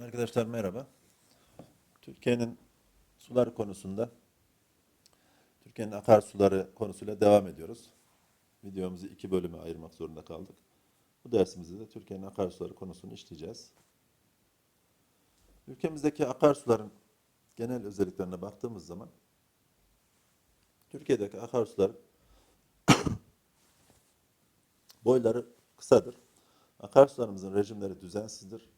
Arkadaşlar merhaba. Türkiye'nin sular konusunda Türkiye'nin akarsuları konusuyla devam ediyoruz. Videomuzu iki bölüme ayırmak zorunda kaldık. Bu dersimizde de Türkiye'nin akarsuları konusunu işleyeceğiz. Ülkemizdeki akarsuların genel özelliklerine baktığımız zaman Türkiye'deki akarsular boyları kısadır. Akarsularımızın rejimleri düzensizdir.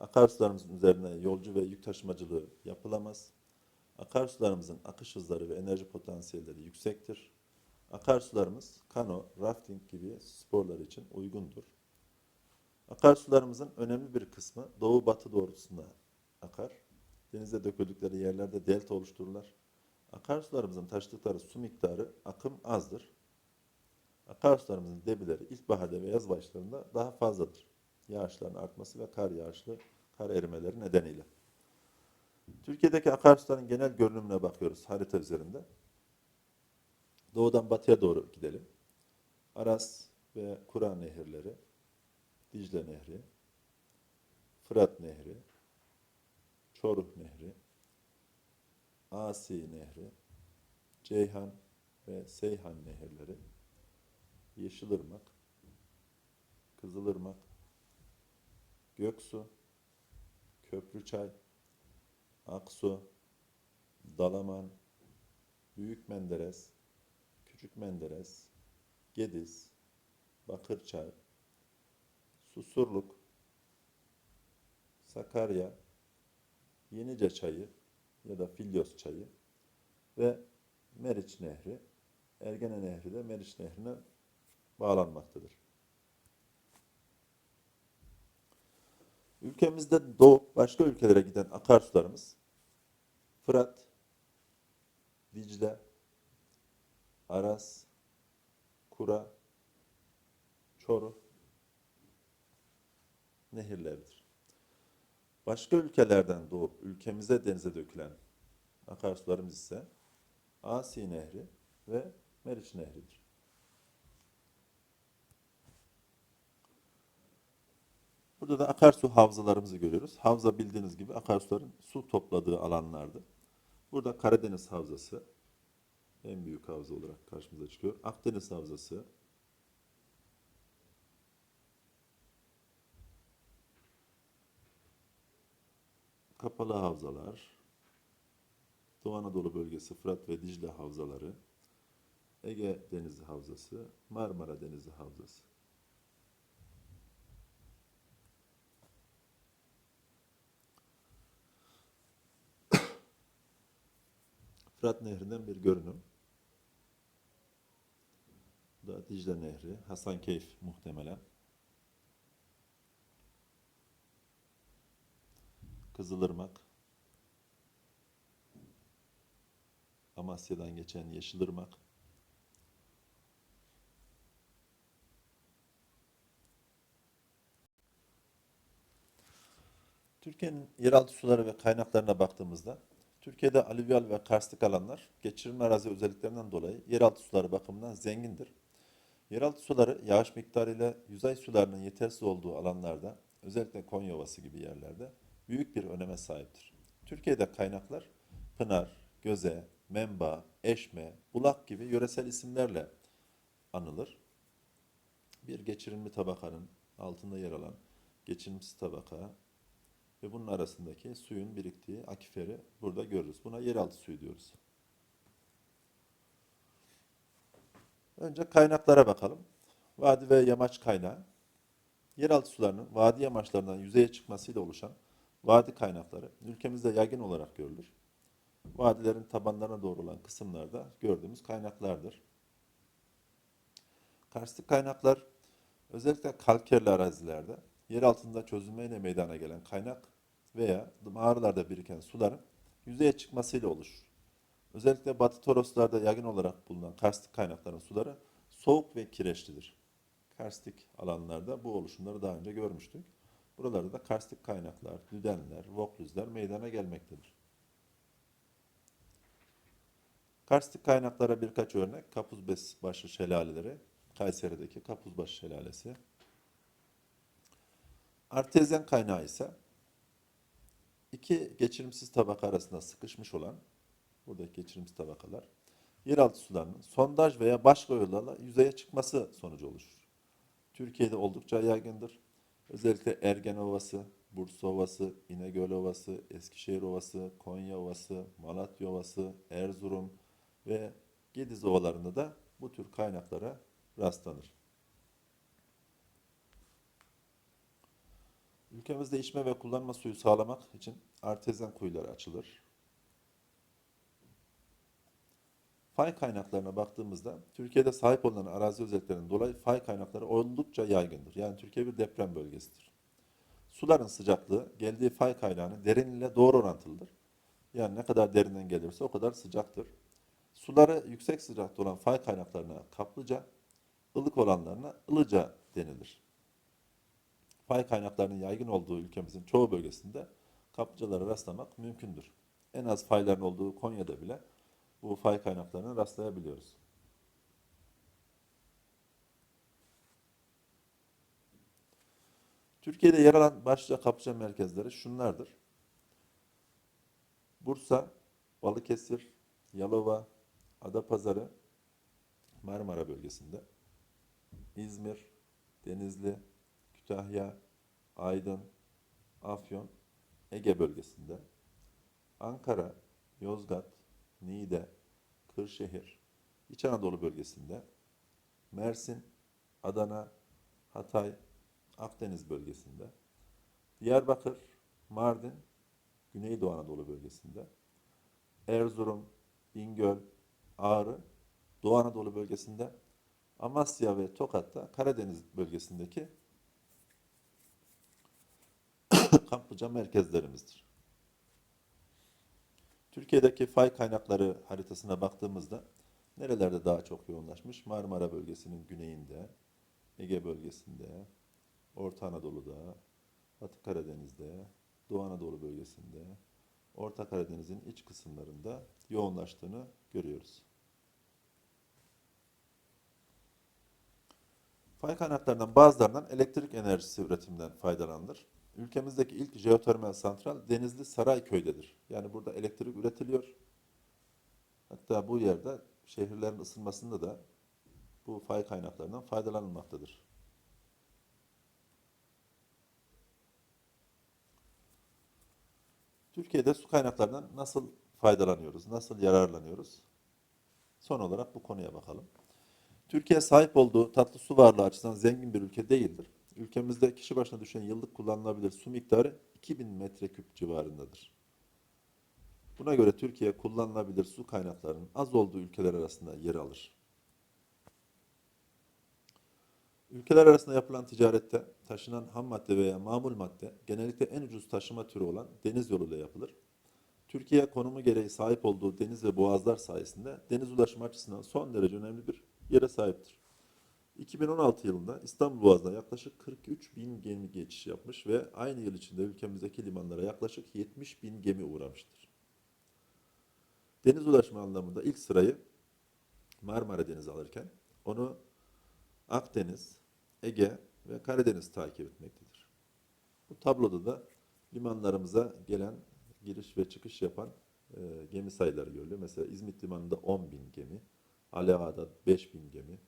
Akarsularımızın üzerine yolcu ve yük taşımacılığı yapılamaz. Akarsularımızın akış hızları ve enerji potansiyelleri yüksektir. Akarsularımız kano, rafting gibi sporlar için uygundur. Akarsularımızın önemli bir kısmı doğu-batı doğrultusunda akar. Denize döküldükleri yerlerde delta oluştururlar. Akarsularımızın taşıdıkları su miktarı akım azdır. Akarsularımızın debileri ilkbaharda ve yaz başlarında daha fazladır. Yağışların artması ve kar yağışlı kar erimeleri nedeniyle. Türkiye'deki akarsuların genel görünümüne bakıyoruz harita üzerinde. Doğudan batıya doğru gidelim. Aras ve Kura nehirleri, Dicle Nehri, Fırat Nehri, Çoruh Nehri, Asi Nehri, Ceyhan ve Seyhan nehirleri, Yeşilırmak, Kızılırmak, Göksu, Köprüçay, Aksu, Dalaman, Büyük Menderes, Küçük Menderes, Gediz, Bakırçay, Susurluk, Sakarya, Yenice Çayı ya da Filyos Çayı ve Meriç Nehri, Ergene Nehri de Meriç Nehri'ne bağlanmaktadır. Ülkemizde doğup başka ülkelere giden akarsularımız Fırat, Dicle, Aras, Kura, Çoruh nehirleridir. Başka ülkelerden doğup ülkemize denize dökülen akarsularımız ise Asi Nehri ve Meriç Nehri'dir. Burada da akarsu havzalarımızı görüyoruz. Havza bildiğiniz gibi akarsuların su topladığı alanlardır. Burada Karadeniz Havzası en büyük havza olarak karşımıza çıkıyor. Akdeniz Havzası, kapalı havzalar, Doğu Anadolu bölgesi Fırat ve Dicle havzaları, Ege Denizi Havzası, Marmara Denizi Havzası. Fırat Nehri'nden bir görünüm. Bu da Dicle Nehri, Hasankeyf muhtemelen. Kızılırmak. Amasya'dan geçen Yeşilırmak. Türkiye'nin yeraltı suları ve kaynaklarına baktığımızda Türkiye'de alüvyal ve karstik alanlar geçirilme arazi özelliklerinden dolayı yeraltı suları bakımından zengindir. Yeraltı suları yağış miktarıyla yüzey sularının yetersiz olduğu alanlarda, özellikle Konya Ovası gibi yerlerde büyük bir öneme sahiptir. Türkiye'de kaynaklar Pınar, Göze, Memba, Eşme, Bulak gibi yöresel isimlerle anılır. Bir geçirimli tabakanın altında yer alan geçirimsiz tabaka ve bunun arasındaki suyun biriktiği akiferi burada görürüz. Buna yeraltı suyu diyoruz. Önce kaynaklara bakalım. Vadi ve yamaç kaynağı. Yeraltı sularının vadi yamaçlarından yüzeye çıkmasıyla oluşan vadi kaynakları ülkemizde yaygın olarak görülür. Vadilerin tabanlarına doğru olan kısımlarda gördüğümüz kaynaklardır. Karstik kaynaklar özellikle kalkerli arazilerde yer altında çözülmeyle meydana gelen kaynak veya mağaralarda biriken suların yüzeye çıkmasıyla oluşur. Özellikle Batı Toroslarda yaygın olarak bulunan karstik kaynakların suları soğuk ve kireçlidir. Karstik alanlarda bu oluşumları daha önce görmüştük. Buralarda da karstik kaynaklar, düdenler, voklüzler meydana gelmektedir. Karstik kaynaklara birkaç örnek. Kapuzbaşı şelaleleri, Kayseri'deki Kapuzbaşı şelalesi. Artezyen kaynağı ise iki geçirimsiz tabaka arasında sıkışmış olan buradaki geçirimsiz tabakalar yeraltı sularının sondaj veya başka yollarla yüzeye çıkması sonucu oluşur. Türkiye'de oldukça yaygındır. Özellikle Ergen Ovası, Bursa Ovası, İnegöl Ovası, Eskişehir Ovası, Konya Ovası, Malatya Ovası, Erzurum ve Gediz Ovalarında da bu tür kaynaklara rastlanır. Ülkemizde içme ve kullanma suyu sağlamak için artezyen kuyular açılır. Fay kaynaklarına baktığımızda Türkiye'de sahip olunan arazi özelliklerinden dolayı fay kaynakları oldukça yaygındır. Yani Türkiye bir deprem bölgesidir. Suların sıcaklığı geldiği fay kaynağının derinliğiyle doğru orantılıdır. Yani ne kadar derinden gelirse o kadar sıcaktır. Suları yüksek sıcakta olan fay kaynaklarına kaplıca, ılık olanlarına ılıca denilir. Fay kaynaklarının yaygın olduğu ülkemizin çoğu bölgesinde kaplıcalara rastlamak mümkündür. En az fayların olduğu Konya'da bile bu fay kaynaklarına rastlayabiliyoruz. Türkiye'de yer alan başlıca kaplıca merkezleri şunlardır. Bursa, Balıkesir, Yalova, Adapazarı, Marmara bölgesinde, İzmir, Denizli, Kütahya, Aydın, Afyon, Ege bölgesinde, Ankara, Yozgat, Niğde, Kırşehir, İç Anadolu bölgesinde, Mersin, Adana, Hatay, Akdeniz bölgesinde, Diyarbakır, Mardin, Güneydoğu Anadolu bölgesinde, Erzurum, Bingöl, Ağrı, Doğu Anadolu bölgesinde, Amasya ve Tokat'ta Karadeniz bölgesindeki kaplıca merkezlerimizdir. Türkiye'deki fay kaynakları haritasına baktığımızda nerelerde daha çok yoğunlaşmış? Marmara bölgesinin güneyinde, Ege bölgesinde, Orta Anadolu'da, Batı Karadeniz'de, Doğu Anadolu bölgesinde, Orta Karadeniz'in iç kısımlarında yoğunlaştığını görüyoruz. Fay kaynaklarından bazılarından elektrik enerjisi üretiminden faydalanılır. Ülkemizdeki ilk jeotermal santral Denizli Sarayköy'dedir. Yani burada elektrik üretiliyor. Hatta bu yerde şehirlerin ısınmasında da bu fay kaynaklarından faydalanılmaktadır. Türkiye'de su kaynaklarından nasıl faydalanıyoruz, nasıl yararlanıyoruz? Son olarak bu konuya bakalım. Türkiye sahip olduğu tatlı su varlığı açısından zengin bir ülke değildir. Ülkemizde kişi başına düşen yıllık kullanılabilir su miktarı 2000 metreküp civarındadır. Buna göre Türkiye kullanılabilir su kaynaklarının az olduğu ülkeler arasında yer alır. Ülkeler arasında yapılan ticarette taşınan ham madde veya mamul madde genellikle en ucuz taşıma türü olan deniz yoluyla yapılır. Türkiye konumu gereği sahip olduğu deniz ve boğazlar sayesinde deniz ulaşımı açısından son derece önemli bir yere sahiptir. 2016 yılında İstanbul Boğazı'na yaklaşık 43 bin gemi geçiş yapmış ve aynı yıl içinde ülkemizdeki limanlara yaklaşık 70 bin gemi uğramıştır. Deniz ulaşımı anlamında ilk sırayı Marmara Denizi alırken onu Akdeniz, Ege ve Karadeniz takip etmektedir. Bu tabloda da limanlarımıza gelen giriş ve çıkış yapan e, gemi sayıları görülüyor. Mesela İzmit Limanı'nda 10 bin gemi, Ali Ağa'da 5 bin gemi,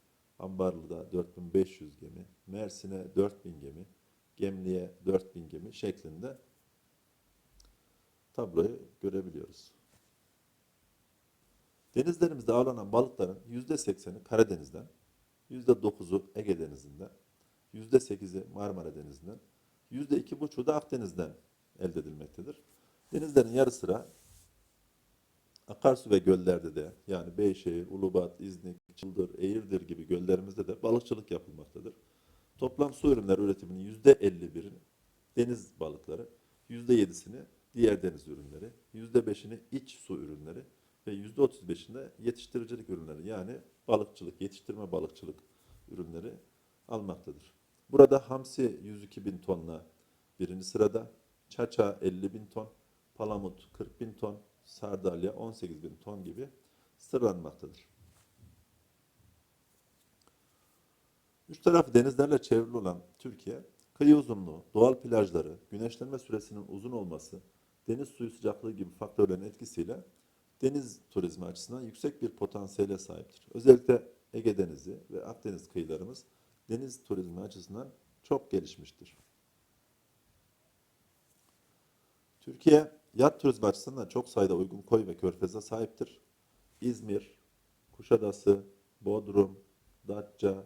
Ambarlı'da 4500 gemi, Mersin'e 4000 gemi, Gemli'ye 4000 gemi şeklinde tabloyu görebiliyoruz. Denizlerimizde avlanan balıkların %80'i Karadeniz'den, %9'u Ege Denizi'nden, %8'i Marmara Denizi'nden, %2,5'u da Akdeniz'den elde edilmektedir. Denizlerin yarı sıra akarsu ve göllerde de yani Beyşehir, Ulubat, İznik, Çıldır, Eğirdir gibi göllerimizde de balıkçılık yapılmaktadır. Toplam su ürünleri üretiminin %51'ini deniz balıkları, %7'sini diğer deniz ürünleri, %5'ini iç su ürünleri ve %35'inde yetiştiricilik ürünleri yani balıkçılık, yetiştirme balıkçılık ürünleri almaktadır. Burada hamsi 102 bin tonla birinci sırada, çaça 50 bin ton, palamut 40 bin ton, sardalya 18 bin ton gibi sıralanmaktadır. Üç tarafı denizlerle çevrili olan Türkiye, kıyı uzunluğu, doğal plajları, güneşlenme süresinin uzun olması, deniz suyu sıcaklığı gibi faktörlerin etkisiyle deniz turizmi açısından yüksek bir potansiyele sahiptir. Özellikle Ege Denizi ve Akdeniz kıyılarımız deniz turizmi açısından çok gelişmiştir. Türkiye yat turizmi açısından çok sayıda uygun koy ve körfeze sahiptir. İzmir, Kuşadası, Bodrum, Datça,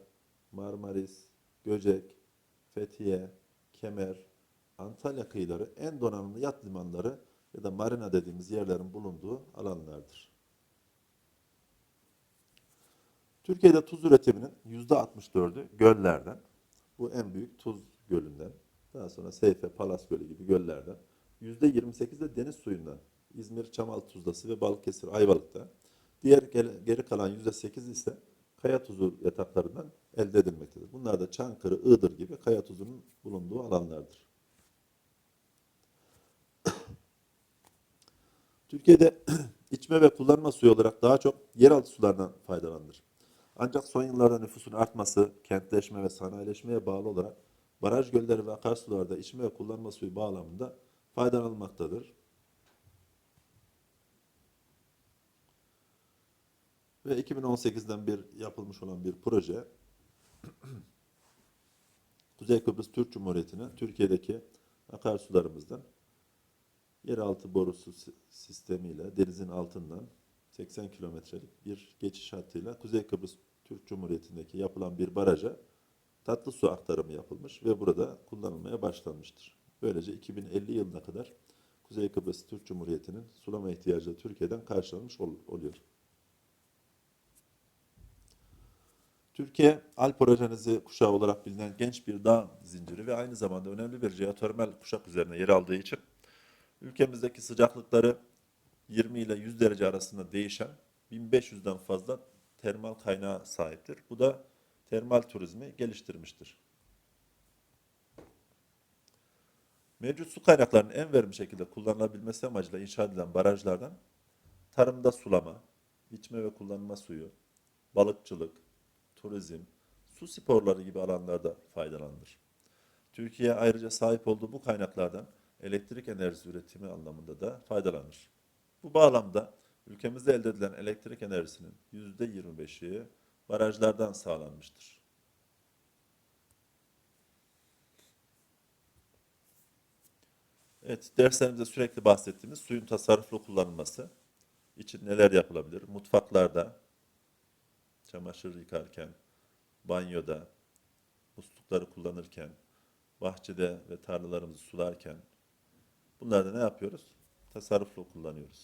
Marmaris, Göcek, Fethiye, Kemer, Antalya kıyıları en donanımlı yat limanları ya da marina dediğimiz yerlerin bulunduğu alanlardır. Türkiye'de tuz üretiminin %64'ü göllerden. Bu en büyük tuz gölünden. Daha sonra Seyfe, Palas Gölü gibi göllerden. %28 de deniz suyundan. İzmir, Çamal Tuzlası ve Balıkesir, Ayvalık'ta. Diğer geri kalan %8 ise kaya tuzu yataklarından elde edilmektedir. Bunlar da Çankırı, Iğdır gibi kaya tuzunun bulunduğu alanlardır. Türkiye'de içme ve kullanma suyu olarak daha çok yeraltı sularından faydalanılır. Ancak son yıllarda nüfusun artması, kentleşme ve sanayileşmeye bağlı olarak baraj gölleri ve akarsularda içme ve kullanma suyu bağlamında faydalanılmaktadır. Ve 2018'den bir yapılmış olan bir proje Kuzey Kıbrıs Türk Cumhuriyeti'ne Türkiye'deki akarsularımızdan yeraltı borusu si- sistemiyle denizin altından 80 kilometrelik bir geçiş hattıyla Kuzey Kıbrıs Türk Cumhuriyeti'ndeki yapılan bir baraja tatlı su aktarımı yapılmış ve burada kullanılmaya başlanmıştır. Böylece 2050 yılına kadar Kuzey Kıbrıs Türk Cumhuriyeti'nin sulama ihtiyacı Türkiye'den karşılanmış ol- oluyor. Türkiye, Alp Orogenizi kuşağı olarak bilinen genç bir dağ zinciri ve aynı zamanda önemli bir jeotermal kuşak üzerine yer aldığı için ülkemizdeki sıcaklıkları 20 ile 100 derece arasında değişen 1500'den fazla termal kaynağı sahiptir. Bu da termal turizmi geliştirmiştir. Mevcut su kaynaklarının en verimli şekilde kullanılabilmesi amacıyla inşa edilen barajlardan tarımda sulama, içme ve kullanma suyu, balıkçılık, turizm, su sporları gibi alanlarda faydalanılır. Türkiye ayrıca sahip olduğu bu kaynaklardan elektrik enerjisi üretimi anlamında da faydalanır. Bu bağlamda ülkemizde elde edilen elektrik enerjisinin %25'i barajlardan sağlanmıştır. Evet, derslerimizde sürekli bahsettiğimiz suyun tasarruflu kullanılması için neler yapılabilir? Mutfaklarda, çamaşır yıkarken, banyoda, muslukları kullanırken, bahçede ve tarlalarımızı sularken bunlarda ne yapıyoruz? Tasarruflu kullanıyoruz.